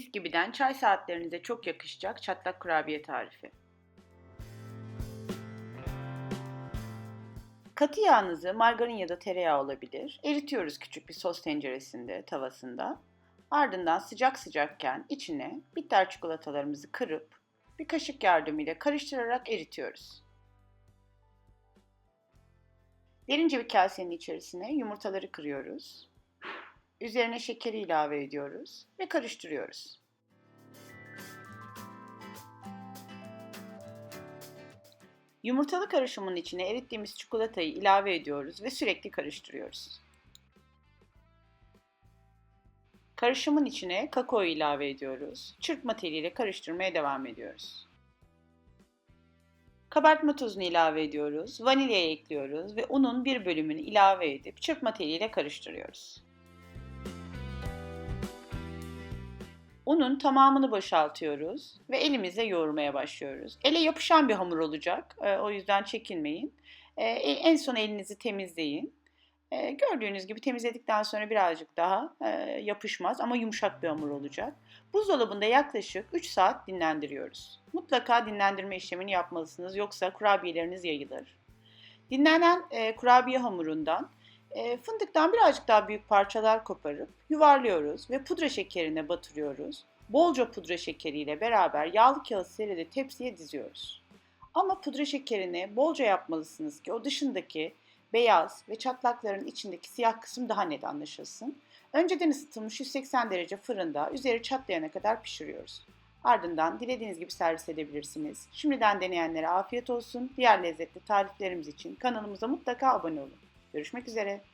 Mis gibiden çay saatlerinize çok yakışacak çatlak kurabiye tarifi. Katı yağınızı margarin ya da tereyağı olabilir. Eritiyoruz küçük bir sos tenceresinde, tavasında. Ardından sıcak sıcakken içine bitter çikolatalarımızı kırıp bir kaşık yardımıyla karıştırarak eritiyoruz. Derince bir kasenin içerisine yumurtaları kırıyoruz. Üzerine şekeri ilave ediyoruz ve karıştırıyoruz. Yumurtalı karışımın içine erittiğimiz çikolatayı ilave ediyoruz ve sürekli karıştırıyoruz. Karışımın içine kakao ilave ediyoruz. Çırpma teliyle karıştırmaya devam ediyoruz. Kabartma tozunu ilave ediyoruz. Vanilyayı ekliyoruz ve unun bir bölümünü ilave edip çırpma teliyle karıştırıyoruz. Unun tamamını boşaltıyoruz ve elimizle yoğurmaya başlıyoruz. Ele yapışan bir hamur olacak. E, o yüzden çekinmeyin. E, en son elinizi temizleyin. E, gördüğünüz gibi temizledikten sonra birazcık daha yapışmaz ama yumuşak bir hamur olacak. Buzdolabında yaklaşık 3 saat dinlendiriyoruz. Mutlaka dinlendirme işlemini yapmalısınız yoksa kurabiyeleriniz yayılır. Dinlenen kurabiye hamurundan e, fındıktan birazcık daha büyük parçalar koparıp yuvarlıyoruz ve pudra şekerine batırıyoruz. Bolca pudra şekeriyle beraber yağlı kağıt serili tepsiye diziyoruz. Ama pudra şekerini bolca yapmalısınız ki o dışındaki beyaz ve çatlakların içindeki siyah kısım daha net anlaşılsın. Önceden ısıtılmış 180 derece fırında üzeri çatlayana kadar pişiriyoruz. Ardından dilediğiniz gibi servis edebilirsiniz. Şimdiden deneyenlere afiyet olsun. Diğer lezzetli tariflerimiz için kanalımıza mutlaka abone olun. Görüşmek üzere.